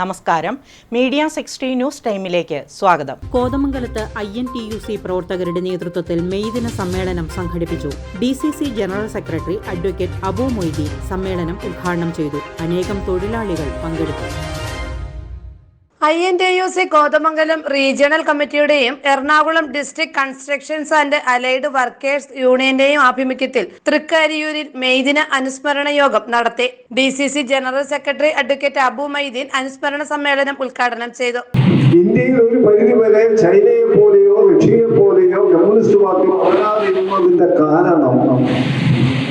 നമസ്കാരം. Media sixty news ടൈമിലേക്ക് സ്വാഗതം. കോതമംഗലത്ത് I N T U C പ്രവർത്തകരുടെ നേതൃത്വത്തിൽ മെയ് ദിന സമ്മേളനം സംഘടിപ്പിച്ചു. D C C general secretary advocate Abu Moideen സമ്മേളനം ഉദ്ഘാടനം ചെയ്തു. അനേകം തൊഴിലാളികൾ പങ്കെടുത്തു. I N T U C Kothamangalam regional കമ്മിറ്റിയുടെയും Ernakulam district constructions and allied workers യൂണിയന്റെയും ആഭിമുഖ്യത്തിൽ തൃക്കാരിയൂരിൽ മെയ്ദിന അനുസ്മരണ യോഗം നടത്തി. D C C general secretary advocate Abu Maideen അനുസ്മരണ സമ്മേളനം ഉദ്ഘാടനം ചെയ്തു. ഇന്ത്യയിൽ ഒരു പരിധി വരെ ചൈനയെ പോലെയോ റഷ്യയെ പോലെയോ കമ്മ്യൂണിസ്റ്റ് പാർട്ടി വളരാതിരുന്നതിന്റെ കാരണം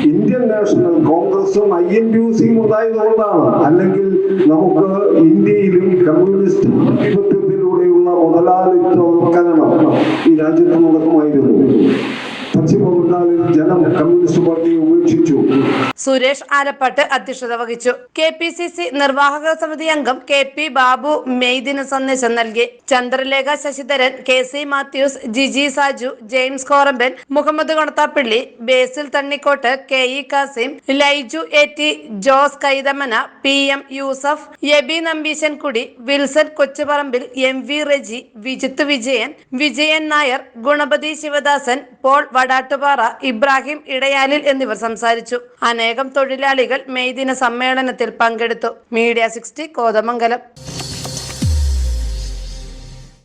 ഇന്ത്യൻ നാഷണൽ കോൺഗ്രസും ഐ എൻ ടി യു സിയും ഉണ്ടായതുകൊണ്ടാണ് അല്ലെങ്കിൽ നമുക്ക് ഇന്ത്യയിലും കമ്മ്യൂണിസ്റ്റ് ആധിപത്യത്തിലൂടെയുള്ള മുതലാളിത്തവൽക്കരണം ഈ രാജ്യത്ത് നടക്കുമായിരുന്നു. പശ്ചിമ ജനം കമ്മ്യൂണിസ്റ്റ് പാർട്ടിയെ ഉപേക്ഷിച്ചു. സുരേഷ് ആലപ്പാട്ട് അധ്യക്ഷത വഹിച്ചു. കെ പി സി സി നിർവാഹക സമിതി അംഗം കെ പി ബാബു മെയ്ദിന സന്ദേശം നൽകി. Chandralekha Sasidharan K C Mathews Giji Saju James Korampan Muhammad Konathappally Basil Thannikkot K E Kasim Laiju A T Jose Kaithamana P M Yusuf Aby Nambeesankudi Wilson Kochuparambil M V Reji Vijith Vijayan Vijayan Nair Ganapathi Sivadasan Paul Vadattupara Ibrahim Edayalil എന്നിവർ സംസാരിച്ചു. അനേകം തൊഴിലാളികൾ May ദിന സമ്മേളനത്തിൽ പങ്കെടുത്തു. Media sixty Kothamangalam.